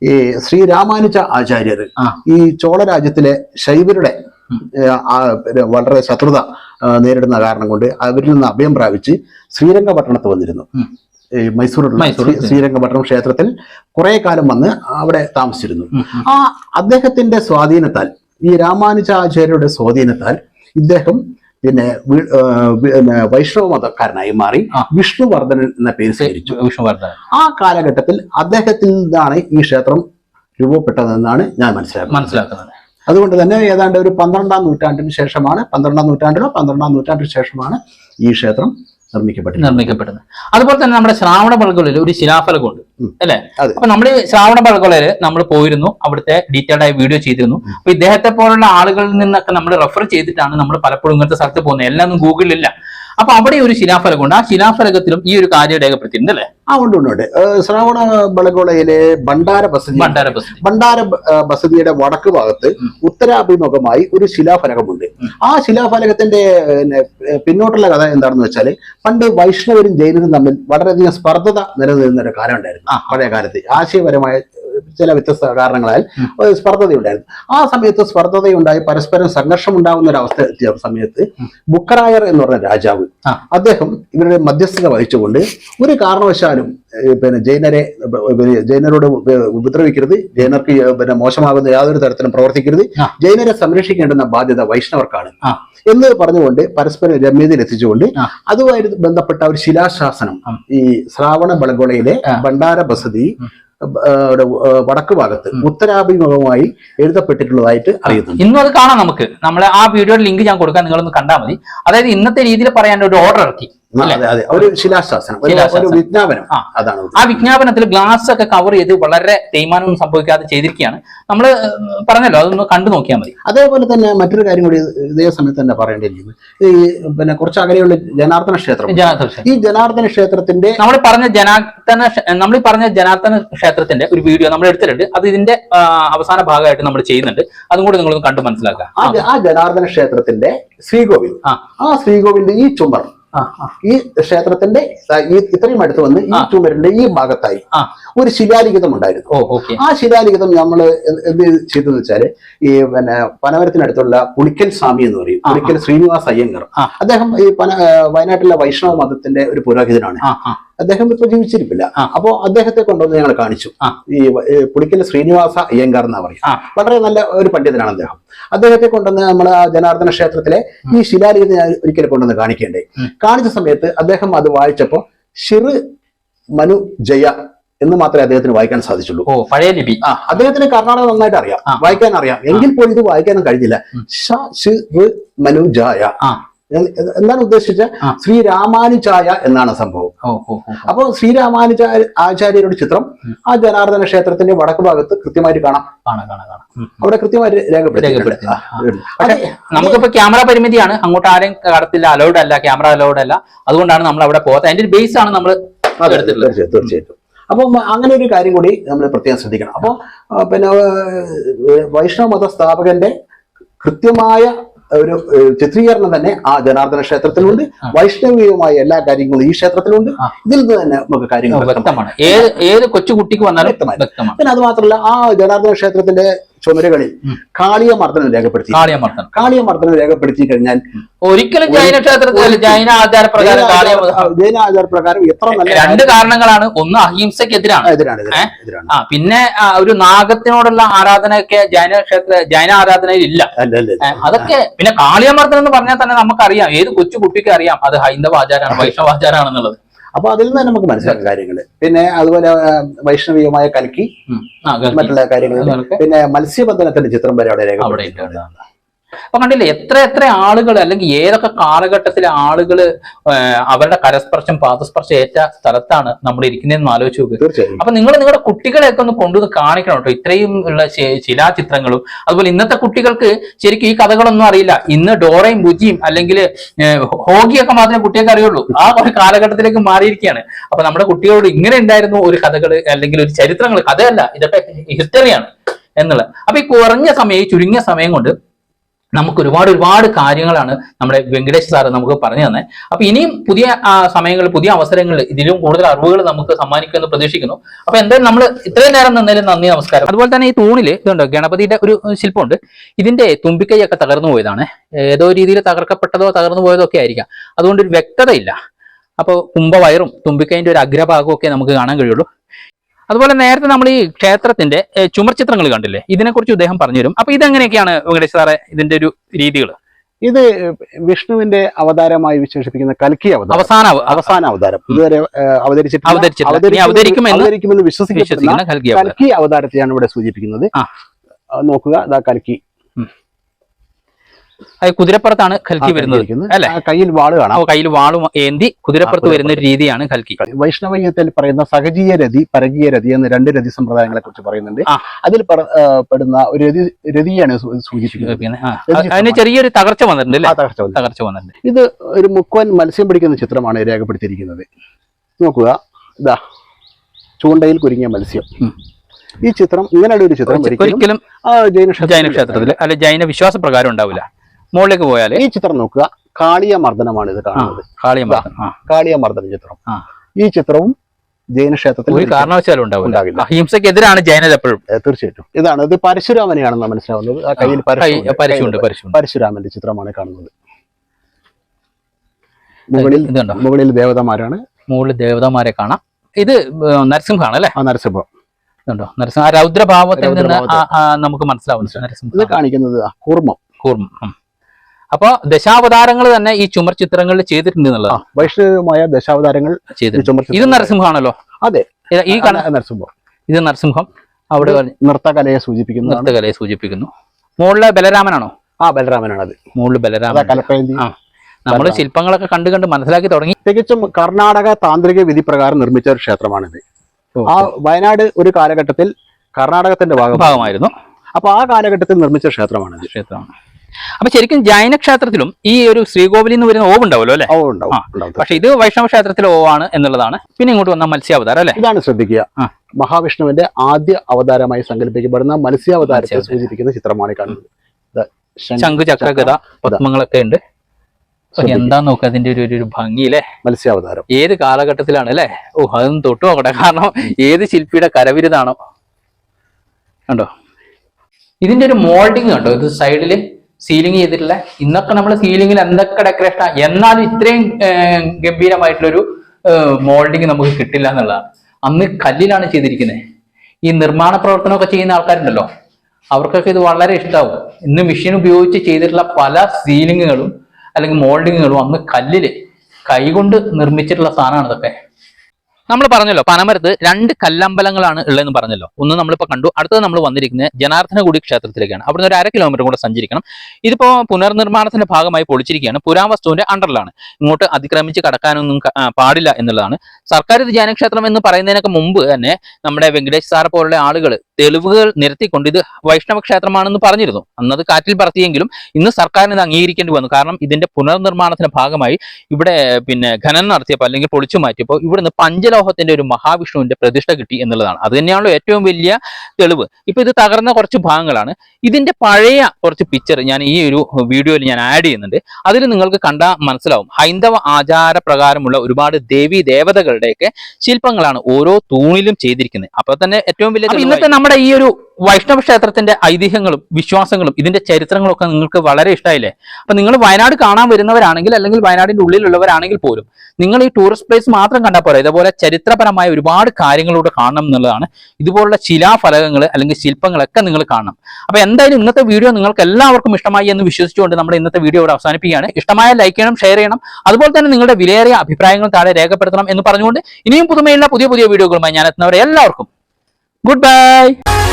ഈ ശ്രീരാമാനുജ ആചാര്യർ. ഈ ചോളരാജ്യത്തിലെ ശൈവരുടെ വളരെ ശത്രുത നേരിടുന്ന കാരണം കൊണ്ട് അവരിൽ നിന്ന് അഭയം പ്രാപിച്ച് ശ്രീരംഗപട്ടണത്ത് വന്നിരുന്നു മൈസൂരിലുള്ള ശ്രീരംഗപട്ടണം ക്ഷേത്രത്തിൽ കുറെ കാലം വന്ന് അവിടെ താമസിച്ചിരുന്നു. ആ അദ്ദേഹത്തിന്റെ സ്വാധീനത്താൽ ഈ രാമാനുജാചാര്യരുടെ സ്വാധീനത്താൽ ഇദ്ദേഹം പിന്നെ പിന്നെ വൈഷ്ണവ മതക്കാരനായി മാറി വിഷ്ണുവർദ്ധൻ എന്ന പേര് സ്വീകരിച്ചു. വിഷ്ണുവർദ്ധൻ ആ കാലഘട്ടത്തിൽ അദ്ദേഹത്തിൽ നിന്നാണ് ഈ ക്ഷേത്രം രൂപപ്പെട്ടതെന്നാണ് ഞാൻ മനസ്സിലാക്കുന്നത്. മനസ്സിലാക്കുന്നത്. അതുകൊണ്ട് തന്നെ ഏതാണ്ട് ഒരു പന്ത്രണ്ടാം നൂറ്റാണ്ടിന് ശേഷമാണ് പന്ത്രണ്ടാം നൂറ്റാണ്ടിലോ പന്ത്രണ്ടാം നൂറ്റാണ്ടിന് ശേഷമാണ് ഈ ക്ഷേത്രം നിർമ്മിക്കപ്പെട്ടത് നിർമ്മിക്കപ്പെടുന്നത്. അതുപോലെ തന്നെ നമ്മുടെ ശ്രാവണ ബൾഗുകളിൽ ഒരു ശിലാഫലകമുണ്ട്. ഉണ്ട് അല്ലേ. അപ്പൊ നമ്മൾ ശ്രാവണ ബൾഗുകളിൽ നമ്മൾ പോയിരുന്നു. അവിടുത്തെ ഡീറ്റെയിൽഡ് ആയി വീഡിയോ ചെയ്തിരുന്നു. അപ്പൊ ഇദ്ദേഹത്തെ പോലുള്ള ആളുകളിൽ നിന്നൊക്കെ നമ്മൾ റെഫർ ചെയ്തിട്ടാണ് നമ്മൾ പലപ്പോഴും ഇങ്ങനത്തെ സ്ഥലത്ത് പോകുന്നത്. എല്ലാം ഗൂഗിളിൽ ഗൂഗിളിലില്ല അപ്പൊ അവിടെ ഒരു ശിലാഫലകമുണ്ട് ആ ശിലാഫലകത്തിലും ഈ ഒരു കാര്യം രേഖപ്പെടുത്തിയിട്ടുണ്ട് അല്ലേ ആ ഉണ്ട് ഉണ്ട് ശ്രാവണ ബളഗോളയിലെ ഭണ്ഡാര ബസതി. ഭണ്ഡാര ബസതി. ഭണ്ഡാര ബസതിയുടെ വടക്ക് ഭാഗത്ത് ഉത്തരാഭിമുഖമായി ഒരു ശിലാഫലകമുണ്ട്. ആ ശിലാഫലകത്തിന്റെ പിന്നോട്ടുള്ള കഥ എന്താണെന്ന് വെച്ചാൽ പണ്ട് വൈഷ്ണവരും ജൈനരും തമ്മിൽ വളരെയധികം സ്പർദ്ധത നിലനിന്നിരുന്ന ഒരു കാലം ഉണ്ടായിരുന്നു ആ. പഴയ കാലത്ത്. ആശയപരമായ ചില വ്യത്യസ്ത കാരണങ്ങളാൽ സ്പർദ്ധതയുണ്ടായിരുന്നു. ആ സമയത്ത് സ്പർദ്ധതയുണ്ടായി പരസ്പരം സംഘർഷം ഉണ്ടാകുന്ന ഒരു അവസ്ഥ എത്തിയ സമയത്ത് ബുക്കറായർ എന്ന് പറഞ്ഞ രാജാവ് അദ്ദേഹം ഇവരുടെ മധ്യസ്ഥത വഹിച്ചുകൊണ്ട് ഒരു കാരണവശാലും പിന്നെ ജൈനരെ ജൈനരോട് ഉപദ്രവിക്കരുത് ജൈനർക്ക് പിന്നെ മോശമാകുന്ന യാതൊരു തരത്തിലും പ്രവർത്തിക്കരുത് ജൈനരെ സംരക്ഷിക്കേണ്ടുന്ന ബാധ്യത വൈഷ്ണവർക്കാണ് എന്ന് പറഞ്ഞുകൊണ്ട് പരസ്പരം രമ്യതയിൽ എത്തിച്ചുകൊണ്ട്. അതുമായി ബന്ധപ്പെട്ട ഒരു ശിലാശാസനം ഈ ശ്രാവണ ബളഗോളയിലെ. ഭണ്ഡാര ബസതി വടക്ക് ഭാഗത്ത് ഉത്തരാഭിമുഖമായി എഴുതപ്പെട്ടിട്ടുള്ളതായിട്ട് അറിയുന്നു ഇന്നും അത് കാണാം നമുക്ക്. നമ്മൾ ആ വീഡിയോയുടെ ലിങ്ക് ഞാൻ കൊടുക്കാൻ നിങ്ങളൊന്ന് കണ്ടാൽ മതി. അതായത് ഇന്നത്തെ രീതിയിൽ പറയാൻ ഒരു ഓർഡർ ഇറക്കി. ഒരു ശിലാശാസനം ഒരു- വിജ്ഞാപനം ആ. അതാണ് ആ വിജ്ഞാപനത്തിൽ ഗ്ലാസ് ഒക്കെ കവർ ചെയ്ത് വളരെ തേയ്മാനമൊന്നും സംഭവിക്കാതെ ചെയ്തിരിക്കുകയാണ്. നമ്മൾ പറഞ്ഞല്ലോ അതൊന്ന് കണ്ടു നോക്കിയാൽ മതി. അതേപോലെ തന്നെ മറ്റൊരു കാര്യം കൂടി ഇതേ സമയത്ത് തന്നെ പറയേണ്ടിയിരിക്കുന്നത് ഈ പിന്നെ കുറച്ച് അകലെയുള്ള ജനാർദ്ദന ക്ഷേത്രം. ഈ ജനാർദ്ദന ക്ഷേത്രത്തിന്റെ നമ്മൾ പറഞ്ഞ ജനാർദ്ദന നമ്മൾ പറഞ്ഞ ജനാർദ്ദന ക്ഷേത്രത്തിന്റെ ഒരു വീഡിയോ നമ്മൾ എടുത്തിട്ടുണ്ട്. അത് ഇതിന്റെ അവസാന ഭാഗമായിട്ട് നമ്മൾ ചെയ്യുന്നുണ്ട്. അതും കൂടി നിങ്ങളൊന്ന് കണ്ടു മനസ്സിലാക്കാം ആ ജനാർദ്ദന ക്ഷേത്രത്തിന്റെ ശ്രീകോവിൽ. ആ. ശ്രീകോവിലിന്റെ ഈ ചുമർ. ഈ ക്ഷേത്രത്തിന്റെ ഇത്രയും അടുത്ത് വന്ന് ഈ. ചുമരിന്റെ ഈ ഭാഗത്തായി. ഒരു ശിലാലിഖിതം ഉണ്ടായിരുന്നു. ആ ശിലാലിഖിതം നമ്മൾ എന്ത് ചെയ്തെന്ന് വെച്ചാൽ ഈ പിന്നെ പനവരത്തിനടുത്തുള്ള പുളിക്കൽ സ്വാമി എന്ന് പറയും. പുളിക്കൽ ശ്രീനിവാസ് അയ്യങ്കർ അദ്ദേഹം ഈ പന വയനാട്ടിലെ വൈഷ്ണവ മതത്തിന്റെ ഒരു പുരോഹിതനാണ്. അദ്ദേഹം ഇപ്പൊ ജീവിച്ചിരിപ്പില്ല. ആ. അപ്പോ അദ്ദേഹത്തെ കൊണ്ടുവന്ന് ഞങ്ങൾ കാണിച്ചു. ആ. ഈ പുളിക്കൽ ശ്രീനിവാസ അയ്യങ്കാർ എന്നാ പറയും. ആ. വളരെ നല്ല ഒരു പണ്ഡിതനാണ് അദ്ദേഹം. അദ്ദേഹത്തെ കൊണ്ടുവന്ന് നമ്മൾ ആ ജനാർദ്ദന ക്ഷേത്രത്തിലെ ഈ ശിലാലിഖിതം ഞാൻ ഒരിക്കലും കൊണ്ടുവന്ന് കാണിക്കേണ്ടേ. കാണിച്ച സമയത്ത് അദ്ദേഹം അത് വായിച്ചപ്പോ ഷിറ് മനു ജയ എന്ന് മാത്രമേ അദ്ദേഹത്തിന് വായിക്കാൻ സാധിച്ചുള്ളൂ. ഓ പഴയ ലിപി. ആ അദ്ദേഹത്തിന് കർണാടക നന്നായിട്ട് അറിയാം. വായിക്കാൻ അറിയാം എങ്കിൽ പോലും ഇത് വായിക്കാനും കഴിഞ്ഞില്ല. ഷ ഷി മനു ജായ. എന്താണ് ഉദ്ദേശിച്ച ശ്രീരാമാനുചായ ശ്രീ എന്നാണ് സംഭവം. അപ്പോൾ ശ്രീരാമാനുചാര്യ ആചാര്യരുടെ ചിത്രം ആ ജനാർദ്ദന ക്ഷേത്രത്തിന്റെ വടക്ക് ഭാഗത്ത് കൃത്യമായിട്ട് കാണാം. കാണാം കാണാം കാണാം. അവിടെ കൃത്യമായിട്ട് രേഖപ്പെടുത്തി. നമുക്കിപ്പോ ക്യാമറ പരിമിതിയാണ്. അങ്ങോട്ട് ആരെയും കടത്തില്ല അലൗഡ് അല്ല ക്യാമറ അലൗഡ് അല്ല. അതുകൊണ്ടാണ് നമ്മൾ അവിടെ പോകാത്തത്. അതിന്റെ ഒരു ബേസ് ആണ് നമ്മൾ തീർച്ചയായിട്ടും. അപ്പം അങ്ങനെ ഒരു കാര്യം കൂടി നമ്മൾ പ്രത്യേകം ശ്രദ്ധിക്കണം. അപ്പോൾ പിന്നെ വൈഷ്ണവ മത സ്ഥാപകന്റെ കൃത്യമായ ഒരു ചിത്രീകരണം തന്നെ ആ ജനാർദ്ദന ക്ഷേത്രത്തിലുണ്ട്. വൈഷ്ണവീയമായ എല്ലാ കാര്യങ്ങളും ഈ ക്ഷേത്രത്തിലുണ്ട്. ഇതിൽ നിന്ന് തന്നെ നമുക്ക് കാര്യങ്ങൾ വ്യക്തമാണ്. ഏത് ഏത് കൊച്ചു കുട്ടിക്ക് വന്നാലും വ്യക്തമാണ്. പിന്നെ അത് മാത്രമല്ല ആ ജനാർദ്ദന ക്ഷേത്രത്തിന്റെ ചുമരുകളിൽ ഉം. കാളിയ മർദ്ദനം രേഖപ്പെടുത്തി. കാളിയമർദ്ദനം. കാളിയ മർദ്ദനം രേഖപ്പെടുത്തി കഴിഞ്ഞാൽ ഒരിക്കലും ജൈന ക്ഷേത്രത്തിൽ ജൈന ആചാരപ്രകാരം ജൈന ആചാര പ്രകാരം എത്ര നല്ല രണ്ട് കാരണങ്ങളാണ്. ഒന്ന് അഹിംസക്കെതിരാണ്. എതിരാണ് എതിരാണ്, എതിരാണ്. ആ പിന്നെ ഒരു നാഗത്തിനോടുള്ള ആരാധനയൊക്കെ ജൈന ക്ഷേത്ര ജൈന ആരാധനയിൽ ഇല്ല. അതൊക്കെ പിന്നെ കാളിയമർദ്ദനം എന്ന് പറഞ്ഞാൽ തന്നെ നമുക്കറിയാം. ഏത് കൊച്ചു കുട്ടിക്ക് അറിയാം. അത് ഹൈന്ദവ ആചാരമാണ് വൈഷ്ണവ ആചാരമാണെന്നുള്ളത് അപ്പൊ അതിൽ നിന്ന് തന്നെ നമുക്ക് മനസ്സിലാക്കാം കാര്യങ്ങൾ പിന്നെ അതുപോലെ വൈഷ്ണവീയമായ കൽക്കി. മറ്റുള്ള കാര്യങ്ങൾ പിന്നെ മത്സ്യബന്ധനത്തിന്റെ ചിത്രം വരെ അവിടെ അവിടെ അപ്പൊ കണ്ടില്ലേ എത്ര എത്ര ആളുകൾ അല്ലെങ്കിൽ ഏതൊക്കെ കാലഘട്ടത്തിലെ ആളുകൾ അവരുടെ കരസ്പർശം പാദസ്പർശം ഏറ്റ സ്ഥലത്താണ് നമ്മൾ ഇരിക്കുന്നതെന്ന് ആലോചിച്ച് നോക്കുക അപ്പൊ നിങ്ങൾ നിങ്ങളുടെ കുട്ടികളെയൊക്കെ ഒന്ന് കൊണ്ടുവന്ന് കാണിക്കണം കേട്ടോ. ഇത്രയും ഉള്ള ശിലാചിത്രങ്ങളും അതുപോലെ ഇന്നത്തെ കുട്ടികൾക്ക് ശരിക്കും ഈ കഥകളൊന്നും അറിയില്ല. ഇന്ന് ഡോറയും ബുജിയും അല്ലെങ്കിൽ ഹോഗിയൊക്കെ മാത്രമേ കുട്ടികൾക്ക് അറിയുള്ളൂ. ആ ഒരു കാലഘട്ടത്തിലേക്ക് മാറിയിരിക്കുകയാണ്. അപ്പൊ നമ്മുടെ കുട്ടികളോട് ഇങ്ങനെ ഉണ്ടായിരുന്നു ഒരു കഥകൾ അല്ലെങ്കിൽ ഒരു ചരിത്രങ്ങൾ കഥയല്ല ഇതൊക്കെ ഹിസ്റ്ററിയാണ് എന്നുള്ളത്. അപ്പൊ ഈ കുറഞ്ഞ സമയം ഈ ചുരുങ്ങിയ സമയം കൊണ്ട് നമുക്ക് ഒരുപാട് ഒരുപാട് കാര്യങ്ങളാണ് നമ്മുടെ വെങ്കടേഷ് സാറ് നമുക്ക് പറഞ്ഞു തന്നെ അപ്പൊ ഇനിയും പുതിയ സമയങ്ങളിൽ പുതിയ അവസരങ്ങളിൽ ഇതിലും കൂടുതൽ അറിവുകൾ നമുക്ക് സമ്മാനിക്കുമെന്ന് പ്രതീക്ഷിക്കുന്നു. അപ്പൊ എന്തായാലും നമ്മൾ ഇത്രയും നേരം നിന്നതിലും നന്ദി നമസ്കാരം. അതുപോലെ തന്നെ ഈ തൂണിൽ ഇതുണ്ട് ഗണപതിയുടെ ഒരു ശില്പമുണ്ട്. ഇതിന്റെ തുമ്പിക്കൈയൊക്കെ തകർന്നു പോയതാണ്. ഏതോ രീതിയിൽ തകർക്കപ്പെട്ടതോ തകർന്നു പോയതോ ഒക്കെ ആയിരിക്കാം. അതുകൊണ്ട് ഒരു വ്യക്തതയില്ല. അപ്പോൾ കുംഭവയറും തുമ്പിക്കൈന്റെ ഒരു അഗ്രഭാഗവും ഒക്കെ നമുക്ക് കാണാൻ കഴിയുള്ളൂ. അതുപോലെ നേരത്തെ നമ്മൾ ഈ ക്ഷേത്രത്തിന്റെ ചുമർ ചിത്രങ്ങൾ കണ്ടില്ലേ? ഇതിനെക്കുറിച്ച് ഇദ്ദേഹം പറഞ്ഞുതരും. അപ്പൊ ഇതെങ്ങനെയൊക്കെയാണ് വെങ്കടേഷ് സാറെ ഇതിന്റെ ഒരു രീതികൾ? ഇത് വിഷ്ണുവിന്റെ അവതാരമായി വിശേഷിപ്പിക്കുന്ന കൽക്കി അവതാരം. അവസാന അവസാന അവതാരം. ഇതുവരെ അവതരിച്ചിട്ടില്ല. വിശ്വസിക്കുന്ന കൽക്കി അവതാരത്തെയാണ് ഇവിടെ സൂചിപ്പിക്കുന്നത്. നോക്കുക. ഇതാ കൽക്കി. കുതിരപ്പുറത്താണ് ഖൽക്കി വരുന്നത് അല്ലെ? കയ്യിൽ വാൾ കാണാം. കയ്യിൽ വാളും ഏന്തി കുതിരപ്പുറത്ത് വരുന്ന ഒരു രീതിയാണ് ഖൽക്കി. വൈഷ്ണവയ്യത്തിൽ പറയുന്ന സഹജീയ രതി പരകീയ രതി എന്ന രണ്ട് രതി സമ്പ്രദായങ്ങളെ കുറിച്ച് പറയുന്നുണ്ട് അതിൽ പെടുന്ന ഒരു രതി രതിയാണ് സൂചിപ്പിക്കുന്നത്. അതിന് ചെറിയൊരു തകർച്ച വന്നിട്ടുണ്ട് തകർച്ച തകർച്ച വന്നിട്ടുണ്ട്. ഇത് ഒരു മുക്കുവൻ മത്സ്യം പിടിക്കുന്ന ചിത്രമാണ് രേഖപ്പെടുത്തിയിരിക്കുന്നത്. നോക്കുക. ഇതാ. ചൂണ്ടയിൽ കുരുങ്ങിയ മത്സ്യം. ഈ ചിത്രം ഇങ്ങനെയുള്ള ഒരു ചിത്രം ഒരിക്കലും ജൈന ക്ഷേത്രത്തിൽ അല്ലെ ജൈന വിശ്വാസ പ്രകാരം ഉണ്ടാവില്ല. മുകളിലേക്ക് പോയാൽ ഈ ചിത്രം നോക്കുക. കാളിയ മർദ്ദനമാണ് ഇത് കാണുന്നത്. ആ കാളിയ മർദ്ദന ചിത്രം. ഈ ചിത്രവും ജൈന ക്ഷേത്രത്തിൽ ഒരു കാരണവശാലും ഉണ്ടാവില്ല. അഹിംസക്കെതിരാണ് ജൈന എപ്പോഴും. തീർച്ചയായിട്ടും. ഇതാണ് ഇത് പരശുരാമനെയാണെന്ന് മനസ്സിലാവുന്നത്. ആ കയ്യിൽ പരശുരാമന്റെ ചിത്രമാണ് കാണുന്നത്. മുകളിൽ മുകളിൽ ദേവതമാരാണ്. മുകളിൽ ദേവതമാരെ കാണാം. ഇത് നരസിംഹമാണ് അല്ലെ? ആ നരസിംഹം. ഇതുണ്ടോ നരസിംഹ. ആ രൗദ്രഭാവത്തിൽ നിന്ന് നമുക്ക് മനസ്സിലാവുന്നു ഇത് നരസിംഹ. കാണിക്കുന്നത് ആ കൂർമ്മം. കൂർമ്മം. അപ്പൊ ദശാവതാരങ്ങൾ തന്നെ ഈ ചുമർ ചിത്രങ്ങളിൽ ചെയ്തിട്ടുണ്ട് എന്നുള്ളത്. വൈഷ്ണവമായ ദശാവതാരങ്ങൾ ചെയ്തിട്ടുണ്ട്. ഇത് നരസിംഹമാണല്ലോ അതെ. ഈ നരസിംഹം. ഇത് നരസിംഹം. അവിടെ നൃത്തകലയെ സൂചിപ്പിക്കുന്നു നൃത്തകലയെ സൂചിപ്പിക്കുന്നു. മുകളിലെ ബലരാമനാണോ? ആ ബലരാമനാണ് അത് മുകളിൽ ബലരാമൻ കലപ്പയന്തി നമ്മൾ ശില്പങ്ങളൊക്കെ കണ്ടു കണ്ട് മനസ്സിലാക്കി തുടങ്ങി. തികച്ചും കർണാടക താന്ത്രിക വിധി പ്രകാരം നിർമ്മിച്ച ഒരു ക്ഷേത്രമാണിത്. ആ വയനാട് ഒരു കാലഘട്ടത്തിൽ കർണാടകത്തിന്റെ ഭാഗമായിരുന്നു. അപ്പൊ ആ കാലഘട്ടത്തിൽ നിർമ്മിച്ച ക്ഷേത്രമാണ് ക്ഷേത്രമാണ്. അപ്പൊ ശരിക്കും ജൈന ക്ഷേത്രത്തിലും ഈ ഒരു ശ്രീകോവിലിൽ നിന്ന് വരുന്ന ഓവ് ഉണ്ടാവുമല്ലോ അല്ലെ പക്ഷെ ഇത് വൈഷ്ണവ ക്ഷേത്രത്തിലെ ഓവാണ് എന്നുള്ളതാണ്. പിന്നെ ഇങ്ങോട്ട് വന്ന മത്സ്യാവതാരം അല്ലെ? ഇതാണ് ശ്രദ്ധിക്കുക. മഹാവിഷ്ണുവിന്റെ ആദ്യ അവതാരമായി സങ്കല്പിക്കപ്പെടുന്ന മത്സ്യാവതാരത്തെ മത്സ്യാവതാരം. സൂചിപ്പിക്കുന്ന ചിത്രമാണ് കാണുന്നത്. ശംഖ്, ശംഖു ചക്ര ഗത പത്മങ്ങളൊക്കെ ഉണ്ട്. എന്താ നോക്കുക അതിന്റെ ഒരു ഒരു ഭംഗി അല്ലേ? മത്സ്യാവതാരം. ഏത് കാലഘട്ടത്തിലാണ് അല്ലെ? ഓ അതൊന്നും തൊട്ടു നോക്കട്ടെ കാരണം ഏത് ശില്പിയുടെ കരവിരുതാണോ? കണ്ടോ? ഇതിന്റെ ഒരു മോൾഡിങ് കണ്ടോ? ഇത് സൈഡിൽ സീലിംഗ് ചെയ്തിട്ടില്ല. ഇന്നൊക്കെ നമ്മൾ സീലിംഗിൽ എന്തൊക്കെ ഡെക്കറേഷൻ എന്നാൽ ഇത്രയും ഗംഭീരമായിട്ടുള്ളൊരു മോൾഡിങ് നമുക്ക് കിട്ടില്ല എന്നുള്ളതാണ്. അന്ന് കല്ലിലാണ് ചെയ്തിരിക്കുന്നത് ഈ നിർമ്മാണ പ്രവർത്തനമൊക്കെ ചെയ്യുന്ന ആൾക്കാരുണ്ടല്ലോ അവർക്കൊക്കെ ഇത് വളരെ ഇഷ്ടാവും. ഇന്ന് മെഷീൻ ഉപയോഗിച്ച് ചെയ്തിട്ടുള്ള പല സീലിങ്ങുകളും അല്ലെങ്കിൽ മോൾഡിങ്ങുകളും അന്ന് കല്ലിൽ കൈകൊണ്ട് നിർമ്മിച്ചിട്ടുള്ള സാധനമാണ് ഇതൊക്കെ. നമ്മൾ പറഞ്ഞല്ലോ പനമരത്ത് രണ്ട് കല്ലമ്പലങ്ങളാണ് ഉള്ളതെന്ന് പറഞ്ഞല്ലോ. ഒന്ന് നമ്മളിപ്പോൾ കണ്ടു അടുത്തത് നമ്മൾ വന്നിരിക്കുന്നത് ജനാർദ്ദനഗുടി ക്ഷേത്രത്തിലേക്കാണ്. അവിടുന്ന് ഒരു അര കിലോമീറ്റർ കൂടെ സഞ്ചരിക്കണം. ഇതിപ്പോൾ പുനർനിർമ്മാണത്തിന്റെ ഭാഗമായി പൊളിച്ചിരിക്കുകയാണ്. പുരാവസ്തുവിന്റെ അണ്ടറിലാണ് ഇങ്ങോട്ട് അതിക്രമിച്ച് കടക്കാനൊന്നും പാടില്ല എന്നുള്ളതാണ്. സർക്കാർ ഇത് ജനക്ഷേത്രം എന്ന് പറയുന്നതിനൊക്കെ മുമ്പ് തന്നെ നമ്മുടെ വെങ്കടേഷ് സാർ പോലുള്ള ആളുകൾ തെളിവുകൾ നിരത്തിക്കൊണ്ട് ഇത് വൈഷ്ണവ ക്ഷേത്രമാണെന്ന് പറഞ്ഞിരുന്നു. അന്നത് കാറ്റിൽ പറത്തിയെങ്കിലും ഇന്ന് സർക്കാരിന് ഇത് അംഗീകരിക്കേണ്ടി വന്നു. കാരണം ഇതിന്റെ പുനർനിർമ്മാണത്തിന്റെ ഭാഗമായി ഇവിടെ പിന്നെ ഖനനം നടത്തിയപ്പോൾ അല്ലെങ്കിൽ പൊളിച്ചു മാറ്റിയപ്പോൾ ഇവിടുന്ന് പഞ്ചലോഹത്തിന്റെ ഒരു മഹാവിഷ്ണുവിന്റെ പ്രതിഷ്ഠ കിട്ടി എന്നുള്ളതാണ്. അത് തന്നെയാണല്ലോ ഏറ്റവും വലിയ തെളിവ്. ഇപ്പൊ ഇത് തകർന്ന കുറച്ച് ഭാഗങ്ങളാണ്. ഇതിന്റെ പഴയ കുറച്ച് പിക്ചർ ഞാൻ ഈ ഒരു വീഡിയോയിൽ ഞാൻ ആഡ് ചെയ്യുന്നുണ്ട്. അതിൽ നിങ്ങൾക്ക് കണ്ടാൽ മനസ്സിലാവും. ഹൈന്ദവ ആചാര പ്രകാരമുള്ള ഒരുപാട് ദേവി ദേവതകളുടെയൊക്കെ ശില്പങ്ങളാണ് ഓരോ തൂണിലും ചെയ്തിരിക്കുന്നത്. അപ്പൊ തന്നെ ഏറ്റവും വലിയ ഇന്നത്തെ നമ്മുടെ ഈ ഒരു വൈഷ്ണവ ക്ഷേത്രത്തിന്റെ ഐതിഹ്യങ്ങളും വിശ്വാസങ്ങളും ഇതിന്റെ ചരിത്രങ്ങളും ഒക്കെ നിങ്ങൾക്ക് വളരെ ഇഷ്ടമായില്ലേ അപ്പൊ നിങ്ങൾ വയനാട് കാണാൻ വരുന്നവരാണെങ്കിൽ അല്ലെങ്കിൽ വയനാടിന്റെ ഉള്ളിലുള്ളവരാണെങ്കിൽ പോലും നിങ്ങൾ ഈ ടൂറിസ്റ്റ് പ്ലേസ് മാത്രം കണ്ടാൽ പോരാ. ഇതേപോലെ ചരിത്രപരമായ ഒരുപാട് കാര്യങ്ങളൂടെ കാണണം എന്നുള്ളതാണ്. ഇതുപോലുള്ള ശിലാഫലകങ്ങൾ അല്ലെങ്കിൽ ശില്പങ്ങളൊക്കെ നിങ്ങൾ കാണണം. അപ്പൊ എന്തായാലും ഇന്നത്തെ വീഡിയോ നിങ്ങൾക്ക് എല്ലാവർക്കും ഇഷ്ടമായി എന്ന് വിശ്വസിച്ചുകൊണ്ട് നമ്മുടെ ഇന്നത്തെ വീഡിയോ ഇവിടെ അവസാനിപ്പിക്കുകയാണ്. ഇഷ്ടമായ ലൈക്ക് ചെയ്യണം ഷെയർ ചെയ്യണം. അതുപോലെ തന്നെ നിങ്ങളുടെ വിലയേറിയ അഭിപ്രായങ്ങൾ താഴെ രേഖപ്പെടുത്തണം എന്ന് പറഞ്ഞുകൊണ്ട് ഇനിയും പുതുമയുള്ള പുതിയ പുതിയ വീഡിയോകളുമായി ഞാൻ എത്തുന്നവരെ എല്ലാവർക്കും. Good bye